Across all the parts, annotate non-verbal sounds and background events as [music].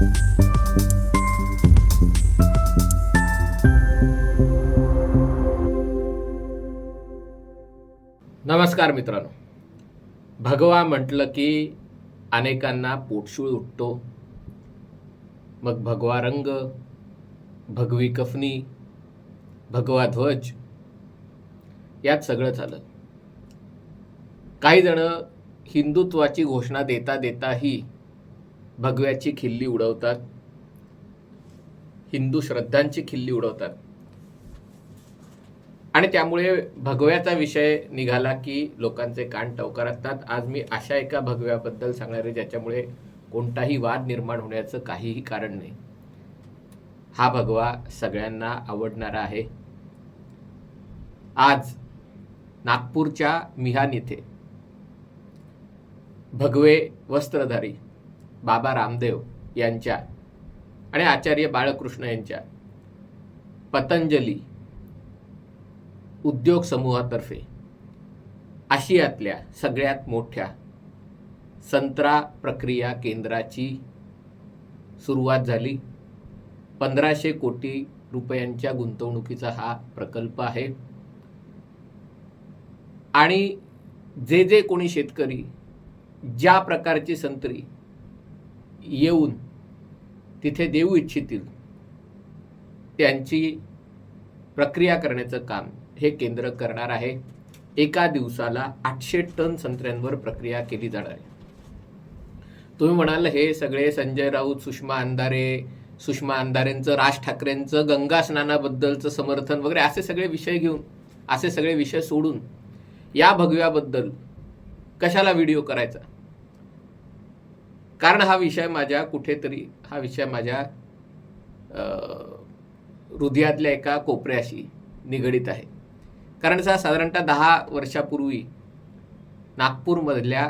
नमस्कार मित्रांनो. भगवा म्हटलं की अनेकांना पोटशूळ उठतो. मग भगवा रंग भगवी कफनी भगवा ध्वज यात सगळं झालं. काही जण हिंदुत्वाची घोषणा देता देताही भगव्याची खिल्ली उडवतात. हिंदू श्रद्धांची खिल्ली उडवतात. आणि त्यामुळे भगव्याचा विषय निघाला की लोकांचे कान टवकार असतात. आज मी अशा एका भगव्याबद्दल सांगणार आहे ज्याच्यामुळे कोणताही वाद निर्माण होण्याचं काहीही कारण नाही. हा भगवा सगळ्यांना आवडणारा आहे. आज नागपूरच्या मिहान येथे भगवे वस्त्रधारी बाबा रामदेव यांच्या आणि आचार्य बाळकृष्ण यांच्या पतंजली उद्योग समूहातर्फे आशियातल्या सगळ्यात मोठ्या संत्रा प्रक्रिया केंद्राची सुरुवात झाली. पंधराशे कोटी रुपयांच्या गुंतवणुकीचा हा प्रकल्प आहे. आणि जे जे कोणी शेतकरी ज्या प्रकारची संत्री येऊन तिथे देऊ इच्छितील त्यांची प्रक्रिया करण्याचं काम हे केंद्र करणार आहे. एका दिवसाला आठशे टन संत्र्यांवर प्रक्रिया केली जाणार आहे. तुम्ही म्हणाल हे सगळे संजय राऊत सुषमा अंधारे सुषमा अंधारेंचं राज ठाकरेंचं गंगा स्नानाबद्दलचं समर्थन वगैरे असे सगळे विषय घेऊन असे सगळे विषय सोडून या भगव्याबद्दल कशाला व्हिडिओ करायचा? कारण हा विषय माझ्या कुठेतरी हा विषय माझ्या हृदयातल्या एका कोपऱ्याशी निगडीत आहे. कारण सा साधारणतः दहा वर्षापूर्वी नागपूरमधल्या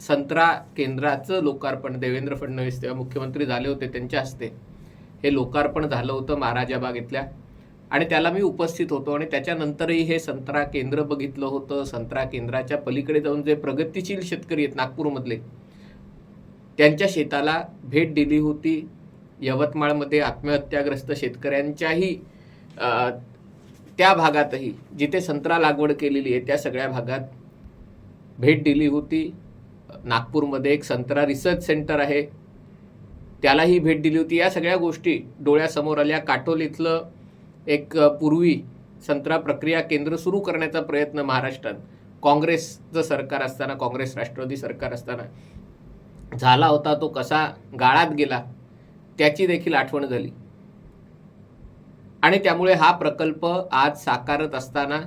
संत्रा केंद्राचं लोकार्पण देवेंद्र फडणवीस तेव्हा मुख्यमंत्री झाले होते त्यांच्या हस्ते हे लोकार्पण झालं होतं महाराजाबाग इथल्या आणि त्याला मी उपस्थित होतो आणि त्याच्यानंतरही हे संत्रा केंद्र बघितलं होतं. संत्रा केंद्राच्या पलीकडे जाऊन जे प्रगतिशील शेतकरी आहेत नागपूरमधले त्यांच्या शेताला भेट दिली होती. यवतमाळमध्ये आत्महत्याग्रस्त शेतकऱ्यांच्याही त्या भागातही जिथे संत्रा लागवड केलेली आहे त्या सगळ्या भागात भेट दिली होती. नागपूरमध्ये एक संत्रा रिसर्च सेंटर आहे. त्यालाही भेट दिली होती. या सगळ्या गोष्टी डोळ्यासमोर आल्या. काटोल इथलं एक पूर्वी संत्रा प्रक्रिया केंद्र सुरू करण्याचा प्रयत्न महाराष्ट्रात. काँग्रेसचं सरकार असताना काँग्रेस राष्ट्रवादी सरकार असताना झाला होता तो कसा गाळात गेला त्याची देखील आठवण झाली. आणि त्यामुळे हा प्रकल्प आज साकारत असताना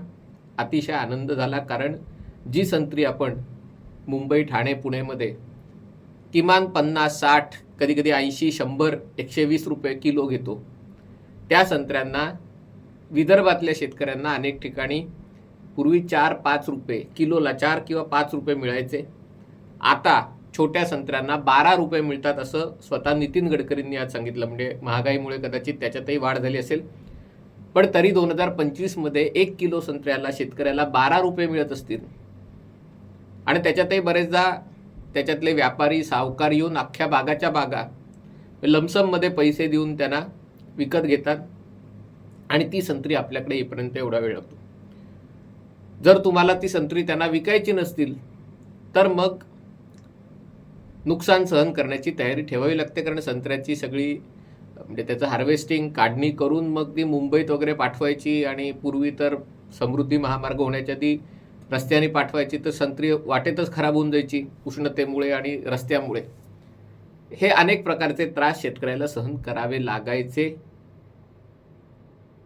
अतिशय आनंद झाला कारण जी संत्री आपण मुंबई ठाणे पुणेमध्ये किमान पन्नास साठ कधी कधी ऐंशी शंभर एकशे वीस रुपये किलो घेतो त्या संत्र्यांना विदर्भातल्या शेतकऱ्यांना अनेक ठिकाणी पूर्वी चार पाच रुपये किलोला चार किंवा पाच रुपये मिळायचे. आता छोट्या संत्र्यांना बारा रुपये मिळतात असं स्वतः नितीन गडकरींनी आज सांगितलं. म्हणजे महागाईमुळे कदाचित त्याच्यातही वाढ झाली असेल. पण तरी दोन हजार पंचवीसमध्ये एक किलो संत्र्याला शेतकऱ्याला बारा रुपये मिळत असतील. आणि त्याच्यातही बरेचदा त्याच्यातले व्यापारी सावकार येऊन अख्ख्या बागाच्या बागा लमसममध्ये पैसे देऊन त्यांना विकत घेतात. आणि ती संत्री आपल्याकडे येईपर्यंत एवढा वेळ लागतो. जर तुम्हाला ती संत्री त्यांना विकायची नसतील तर मग नुकसान सहन करण्याची तयारी ठेवावी लागते कारण संत्र्याची सगळी म्हणजे त्याचं हार्वेस्टिंग काढणी करून मग ती मुंबईत वगैरे पाठवायची आणि पूर्वी तर समृद्धी महामार्ग होण्याच्या आधी रस्त्याने पाठवायची तर संत्री वाटेतच खराब होऊन जायची उष्णतेमुळे आणि रस्त्यामुळे. हे अनेक प्रकारचे त्रास शेतकऱ्याला सहन करावे लागायचे.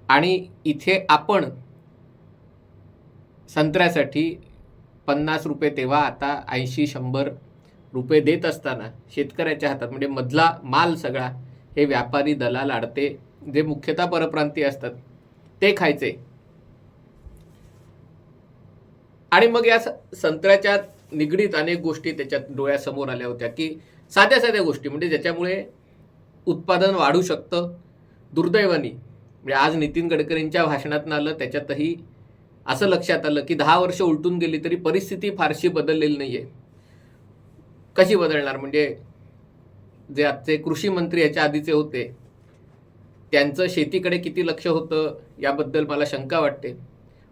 आणि इथे आपण संत्र्यासाठी पन्नास रुपये तेव्हा आता ऐंशी शंभर रुपये देत असताना शेतकऱ्याच्या हातात म्हणजे मधला माल सगळा हे व्यापारी दलाल आडते जे मुख्यतः परप्रांतीय असतात ते खायचे. आणि मग या स- संत्र्याच्या निगडीत अनेक गोष्टी त्याच्यात डोळ्यासमोर आल्या होत्या की साध्या साध्या गोष्टी म्हणजे ज्याच्यामुळे उत्पादन वाढू शकतं. दुर्दैवानी म्हणजे आज नितीन गडकरींच्या भाषणातनं आलं त्याच्यातही असं लक्षात आलं की दहा वर्ष उलटून गेली तरी परिस्थिती फारशी बदललेली नाही आहे कशी बदलणार? म्हणजे जे आजचे कृषी मंत्री याच्या आधीचे होते त्यांचं शेतीकडे किती लक्ष होतं याबद्दल मला शंका वाटते.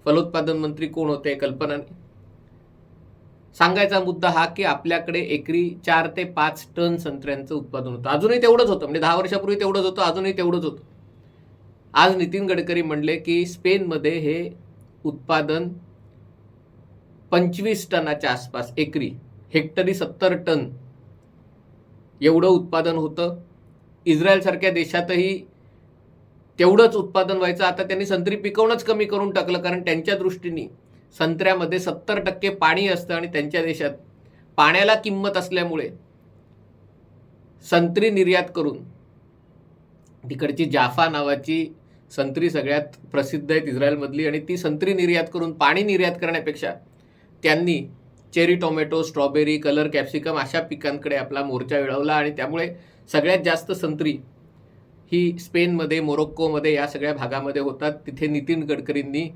फलोत्पादन मंत्री कोण होते? कल्पना सांगायचा मुद्दा हा की आपल्याकडे एकरी चार ते पाच टन संत्र्यांचं उत्पादन होतं. अजूनही तेवढंच होतं. म्हणजे दहा वर्षापूर्वी तेवढंच होतं अजूनही तेवढंच होतं. आज नितीन गडकरी म्हणले की स्पेनमध्ये हे उत्पादन पंचवीस टनाच्या आसपास एकरी हेक्टरी सत्तर टन एवढं उत्पादन होतं. इस्रायलसारख्या देशातही तेवढंच उत्पादन व्हायचं. आता त्यांनी संत्री पिकवणंच कमी करून टाकलं कारण त्यांच्या दृष्टीने संत्र्यामध्ये सत्तर टक्के पाणी असतं आणि त्यांच्या देशात पाण्याला किंमत असल्यामुळे संत्री निर्यात करून तिकडची जाफा नावाची संत्री सगळ्यात प्रसिद्ध आहेत इस्रायलमधली. आणि ती संत्री निर्यात करून पाणी निर्यात करण्यापेक्षा त्यांनी cherry tomato strawberry colour capsicum अशा पिकांकडे आपला मोर्चा मिळवला आणि त्यामुळे सगळ्यात जास्त संत्री ही स्पेनमध्ये मोरोक्कोमध्ये या सगळ्या भागामध्ये होतात. तिथे नितीन गडकरींनी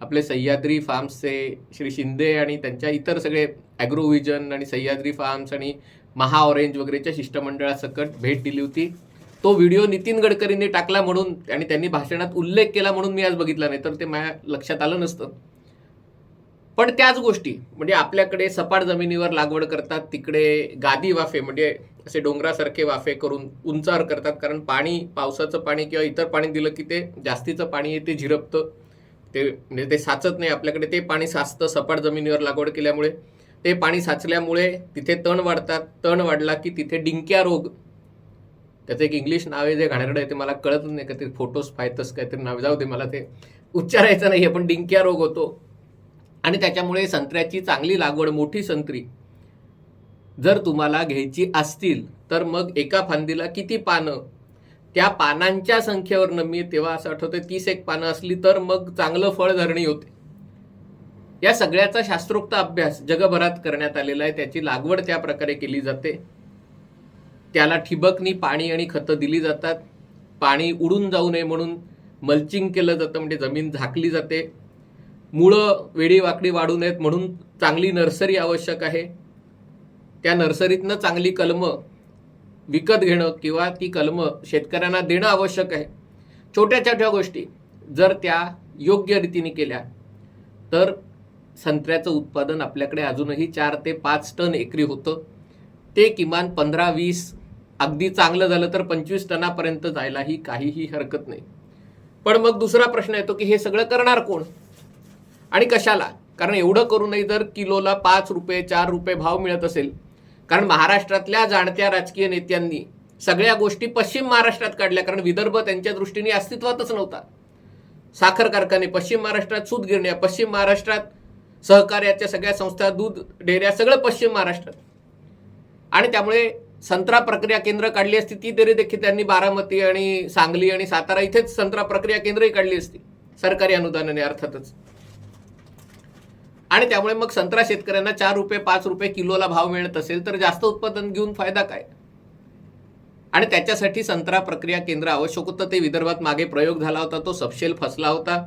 आपले सह्याद्री फार्म्सचे श्री शिंदे आणि त्यांच्या इतर सगळे ॲग्रोव्हिजन आणि सह्याद्री फार्म्स आणि महा ऑरेंज वगैरेच्या शिष्टमंडळासकट भेट दिली होती. तो व्हिडिओ नितीन गडकरींनी टाकला म्हणून आणि त्यांनी भाषणात उल्लेख केला म्हणून मी आज बघितला नाही तर ते माझ्या लक्षात आलं नसतं. पण त्याच गोष्टी म्हणजे आपल्याकडे सपाट जमिनीवर लागवड करतात तिकडे गादी वाफे म्हणजे असे डोंगरासारखे वाफे करून उंचावर करतात कारण पाणी पावसाचं पाणी किंवा इतर पाणी दिलं की ते जास्तीचं पाणी आहे ते झिरपतं. ते म्हणजे ते साचत नाही आपल्याकडे ते पाणी साचतं सपाट जमिनीवर लागवड केल्यामुळे. ते पाणी साचल्यामुळे तिथे तण वाढतात तण वाढला की तिथे डिंक्या रोग. त्याचं एक इंग्लिश नाव आहे जे घाणेरडं आहे ते मला कळत नाही का ते फोटोस फायतस काहीतरी नाव जाऊ दे मला ते उच्चारायचं नाही आहे पण डिंक्या रोग होतो. आणि त्याच्यामुळे संत्र्याची चांगली लागवड मोठी संत्री जर तुम्हाला घ्यायची असतील तर मग एका फांदीला किती पानं? त्या पानांच्या संख्येवरनं मी तेव्हा असं आठवतं तीस एक पानं असली तर मग चांगलं फळधरणी होते. या सगळ्याचा शास्त्रोक्त अभ्यास जगभरात करण्यात आलेला आहे. त्याची लागवड त्या प्रकारे केली जाते. त्याला ठिबकनी पाणी आणि खतं दिली जातात. पाणी उडून जाऊ नये म्हणून मल्चिंग केलं जातं म्हणजे जमीन झाकली जाते. मुळं वेडी वाकडी वाढू नयेत म्हणून चांगली नर्सरी आवश्यक आहे. त्या नर्सरीतनं चांगली कलमं विकत घेणं किंवा ती कलमं शेतकऱ्यांना देणं आवश्यक आहे. छोट्या छोट्या गोष्टी जर त्या योग्य रीतीने केल्या तर संत्र्याचं उत्पादन आपल्याकडे अजूनही चार ते पाच टन एकरी होतं. ते किमान पंधरा वीस अगदी चांगलं झालं तर पंचवीस टनापर्यंत जायलाही काहीही हरकत नाही. पण मग दुसरा प्रश्न येतो की हे सगळं करणार कोण? आणि कशाला? कारण एवढं करूनही जर किलोला पाच रुपये चार रुपये भाव मिळत असेल कारण महाराष्ट्रातल्या जाणत्या राजकीय नेत्यांनी सगळ्या गोष्टी पश्चिम महाराष्ट्रात काढल्या कारण विदर्भ त्यांच्या दृष्टीने अस्तित्वातच नव्हता. साखर कारखाने पश्चिम महाराष्ट्रात सूत गिरण्या पश्चिम महाराष्ट्रात सहकार्याच्या सगळ्या संस्था दूध डेऱ्या सगळं पश्चिम महाराष्ट्रात. आणि त्यामुळे संत्रा प्रक्रिया केंद्र काढली असती ती तरी देखील त्यांनी बारामती आणि सांगली आणि सातारा इथेच संत्रा प्रक्रिया केंद्रही काढली असती सरकारी अनुदानाने अर्थातच. आणि त्यामुळे मग संत्रा शेतकऱ्यांना चार रुपये पाच रुपये किलोला भाव मिळत असेल तर जास्त उत्पादन घेऊन फायदा काय? आणि त्याच्यासाठी संत्रा प्रक्रिया केंद्र आवश्यक होतं. ते विदर्भात मागे प्रयोग झाला होता. तो सपशेल फसला होता.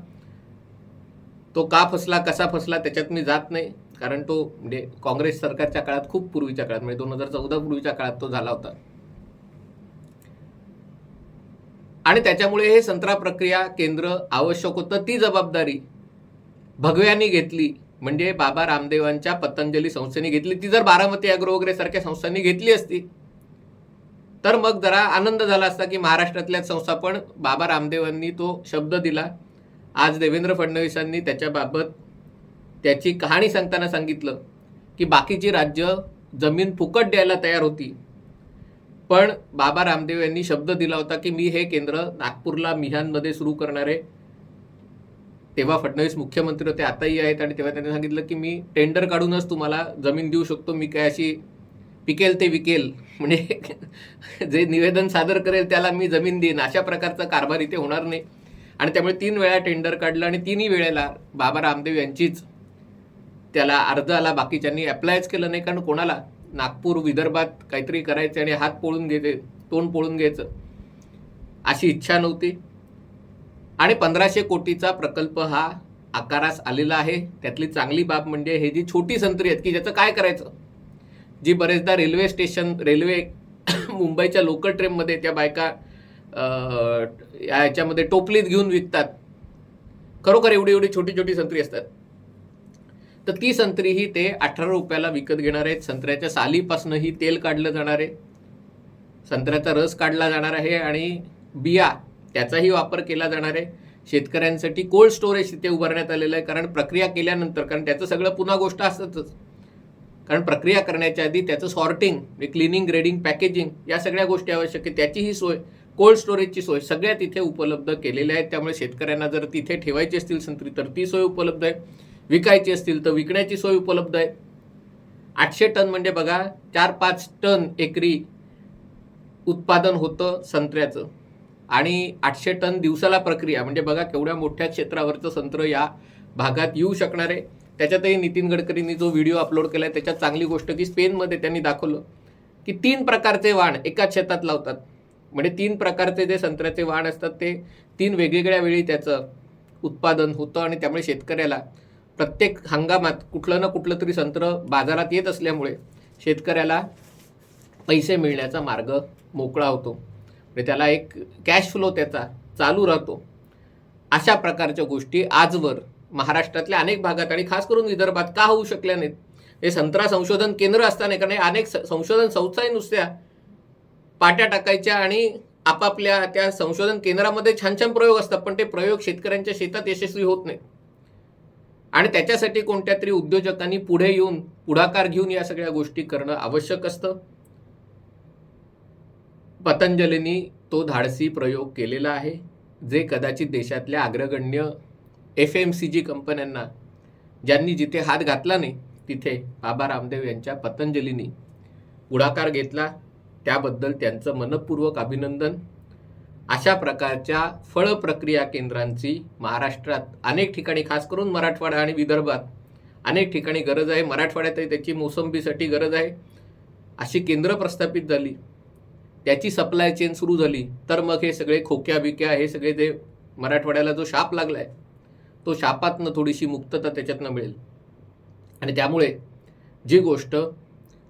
तो का फसला कसा फसला त्याच्यात मी जात नाही. कारण तो म्हणजे काँग्रेस सरकारच्या काळात खूप पूर्वीच्या काळात म्हणजे दोन हजार चौदा पूर्वीच्या काळात तो झाला होता. आणि त्याच्यामुळे हे संत्रा प्रक्रिया केंद्र आवश्यक होतं. ती जबाबदारी भगव्यांनी घेतली. म्हणजे बाबा रामदेवांच्या पतंजली संस्थेने घेतली. ती जर बारामती अॅग्रो वगैरे सारख्या संस्थांनी घेतली असती तर मग जरा आनंद झाला असता की महाराष्ट्रातल्या संस्था पण बाबा रामदेवांनी तो शब्द दिला. आज देवेंद्र फडणवीसांनी त्याच्याबाबत त्याची कहाणी सांगताना सांगितलं की बाकीची राज्य जमीन फुकट द्यायला तयार होती. पण बाबा रामदेव यांनी शब्द दिला होता की मी हे केंद्र नागपूरला मिहानमध्ये सुरू करणार आहे. तेव्हा फडणवीस मुख्यमंत्री होते आताही आहेत आणि तेव्हा त्यांनी सांगितलं की मी टेंडर काढूनच तुम्हाला जमीन देऊ शकतो मी काय अशी पिकेल ते विकेल. म्हणजे [laughs] जे निवेदन सादर करेल त्याला मी जमीन देईन. अशा प्रकारचा कारभार इथे होणार नाही. आणि त्यामुळे तीन वेळा टेंडर काढलं आणि तिन्ही वेळेला बाबा रामदेव यांचीच त्याला अर्ज आला. बाकीच्यांनी अप्लायच केलं नाही कारण कोणाला? नागपूर विदर्भात काहीतरी करायचे आणि हात पोळून घ्यायचे तोंड पोळून घ्यायचं अशी इच्छा नव्हती. आणि पंधराशे कोटीचा प्रकल्प हा आकारास आलेला आहे. त्यातली चांगली बाब म्हणजे हे जी छोटी संत्री आहेत की ज्याचं काय करायचं? जी बरेचदा रेल्वे स्टेशन रेल्वे [coughs] मुंबईच्या लोकल ट्रेनमध्ये त्या बायका याच्यामध्ये टोपलीत घेऊन विकतात. खरोखर एवढी एवढी छोटी छोटी संत्री असतात. तर ती संत्री ही ते अठरा रुपयाला विकत घेणार आहेत. संत्र्याच्या सालीपासूनही तेल काढलं जाणार आहे. संत्र्याचा रस काढला जाणार आहे आणि बिया त्याचाही वापर केला जाणार आहे. शेतकऱ्यांसाठी कोल्ड स्टोरेज तिथे उभारण्यात आलेलं आहे. कारण प्रक्रिया केल्यानंतर कारण त्याचं सगळं पुन्हा गोष्ट असतातच कारण प्रक्रिया करण्याच्या आधी त्याचं सॉर्टिंग क्लिनिंग ग्रेडिंग पॅकेजिंग या सगळ्या गोष्टी आवश्यक आहे त्याचीही सोय कोल्ड स्टोरेजची सोय सगळ्या तिथे उपलब्ध केलेल्या आहेत. त्यामुळे शेतकऱ्यांना जर तिथे ठेवायची असतील संत्री तर ती सोय उपलब्ध आहे. विकायची असतील तर विकण्याची सोय उपलब्ध आहे. आठशे टन म्हणजे बघा चार पाच टन एकरी उत्पादन होतं संत्र्याचं. आणि आठशे टन दिवसाला प्रक्रिया म्हणजे बघा केवढ्या मोठ्या क्षेत्रावरचं संत्र या भागात येऊ शकणार आहे. त्याच्यातही नितीन गडकरींनी जो व्हिडिओ अपलोड केला आहे त्याच्यात चांगली गोष्ट की स्पेनमध्ये त्यांनी दाखवलं की तीन प्रकारचे वाण एकाच शेतात लावतात. म्हणजे तीन प्रकारचे जे संत्र्याचे वाण असतात ते तीन वेगवेगळ्या वेळी त्याचं उत्पादन होतं आणि त्यामुळे शेतकऱ्याला प्रत्येक हंगामात कुठलं ना कुठलं तरी संत्र बाजारात येत असल्यामुळे शेतकऱ्याला पैसे मिळण्याचा मार्ग मोकळा होतो. म्हणजे त्याला एक कॅश फ्लो त्याचा चालू राहतो. अशा प्रकारच्या गोष्टी आजवर महाराष्ट्रातल्या अनेक भागात आणि खास करून विदर्भात का होऊ शकल्या नाहीत? हे संत्रा संशोधन केंद्र असताना कारण अनेक स- संशोधन संस्थाही नुसत्या. पाट्या टाकायच्या आणि आपापल्या त्या संशोधन केंद्रामध्ये छान छान प्रयोग असतात पण ते प्रयोग शेतकऱ्यांच्या शेतात यशस्वी होत नाहीत. आणि त्याच्यासाठी कोणत्या तरी उद्योजकांनी पुढे येऊन पुढाकार घेऊन या सगळ्या गोष्टी करणं आवश्यक असतं. पतंजलींनी तो धाडसी प्रयोग केलेला आहे जे कदाचित देशातल्या अग्रगण्य एफ एम सी जी कंपन्यांना ज्यांनी जिथे हात घातला नाही तिथे बाबा रामदेव यांच्या पतंजलींनी पुढाकार घेतला. त्याबद्दल त्यांचं मनपूर्वक अभिनंदन. अशा प्रकारच्या फळ प्रक्रिया केंद्रांची महाराष्ट्रात अनेक ठिकाणी खास करून मराठवाडा आणि विदर्भात अनेक ठिकाणी गरज आहे. मराठवाड्यातही त्याची मोसंबीसाठी गरज आहे. अशी केंद्र प्रस्थापित झाली. त्याची सप्लाय चेन सुरू झाली. तर मग हे सगळे खोक्या बिक्या हे सगळे जे मराठवाड्याला जो शाप लागला आहे तो शापातनं थोडीशी मुक्तता त्याच्यातनं मिळेल. आणि त्यामुळे जी गोष्ट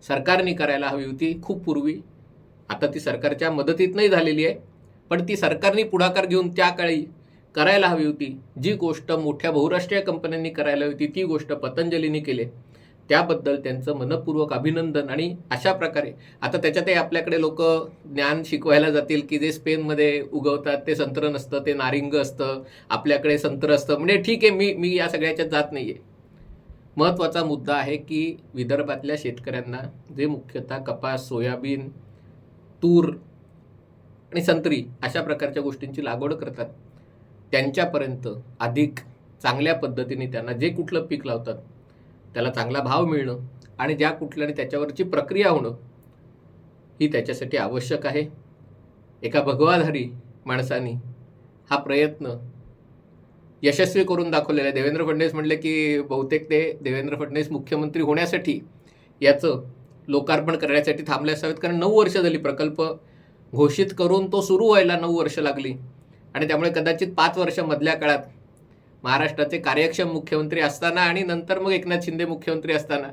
सरकारने करायला हवी होती खूप पूर्वी आता ती सरकारच्या मदतीतनंही झालेली आहे. पण ती सरकारने पुढाकार घेऊन त्या काळी करायला हवी होती जी गोष्ट मोठ्या बहुराष्ट्रीय कंपन्यांनी करायला हवी होती ती गोष्ट पतंजलीने केली. त्याबद्दल त्यांचं मनपूर्वक अभिनंदन. आणि अशा प्रकारे आता त्याच्यातही आपल्याकडे लोक ज्ञान शिकवायला जातील की जे स्पेनमध्ये उगवतात ते संत्र नसतं ते नारिंग असतं आपल्याकडे संत्र असतं. म्हणजे ठीक आहे मी मी या सगळ्याच्यात जात नाही आहे महत्त्वाचा मुद्दा आहे की विदर्भातल्या शेतकऱ्यांना जे मुख्यतः कपास सोयाबीन तूर आणि संत्री अशा प्रकारच्या गोष्टींची लागवड करतात. त्यांच्यापर्यंत अधिक चांगल्या पद्धतीने त्यांना जे कुठलं पीक लावतात त्याला चांगला भाव मिळणं आणि ज्या कुठल्याने त्याच्यावरची प्रक्रिया होणं ही त्याच्यासाठी आवश्यक आहे. एका भगवाधारी माणसाने हा प्रयत्न यशस्वी करून दाखवलेला आहे. देवेंद्र फडणवीस म्हणले की बहुतेक ते देवेंद्र फडणवीस मुख्यमंत्री होण्यासाठी याचं लोकार्पण करण्यासाठी थांबले असावेत. कारण नऊ वर्ष झाली प्रकल्प घोषित करून तो सुरू व्हायला नऊ वर्ष लागली. आणि त्यामुळे कदाचित पाच वर्षामधल्या काळात महाराष्ट्राचे कार्यक्षम मुख्यमंत्री असताना आणि नंतर मग एकनाथ शिंदे मुख्यमंत्री असताना.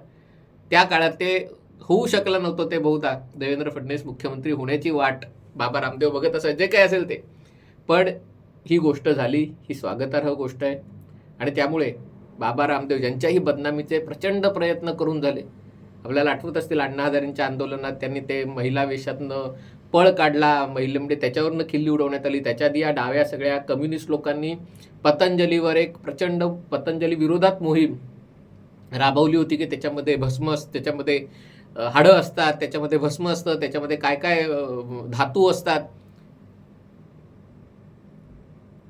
त्या काळात ते होऊ शकलं नव्हतं ते बहुधा. देवेंद्र फडणवीस मुख्यमंत्री होण्याची वाट बाबा रामदेव बघत असं जे काही असेल ते. पण ही गोष्ट झाली ही स्वागतार्ह गोष्ट आहे. आणि त्यामुळे बाबा रामदेव यांच्याही बदनामीचे प्रचंड प्रयत्न करून झाले आपल्याला आठवत असतील अण्णा हजारेंच्या आंदोलनात त्यांनी ते महिला वेशातनं पळ काढला महिला म्हणजे त्याच्यावरनं खिल्ली उडवण्यात आली. त्याच्या आधी या डाव्या सगळ्या कम्युनिस्ट लोकांनी पतंजलीवर एक प्रचंड पतंजली विरोधात मोहीम राबवली होती की त्याच्यामध्ये भस्म त्याच्यामध्ये हाडं असतात त्याच्यामध्ये भस्म असतं त्याच्यामध्ये काय काय धातू असतात.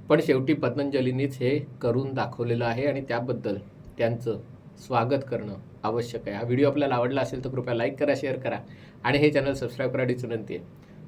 पण शेवटी पतंजलीनीच हे करून दाखवलेलं आहे आणि त्याबद्दल त्यांचं स्वागत करणं आवश्यक आहे. हा व्हिडिओ आपल्याला आवडला असेल तर कृपया लाईक करा शेअर करा आणि हे चॅनल सबस्क्राईब करायची विनंती आहे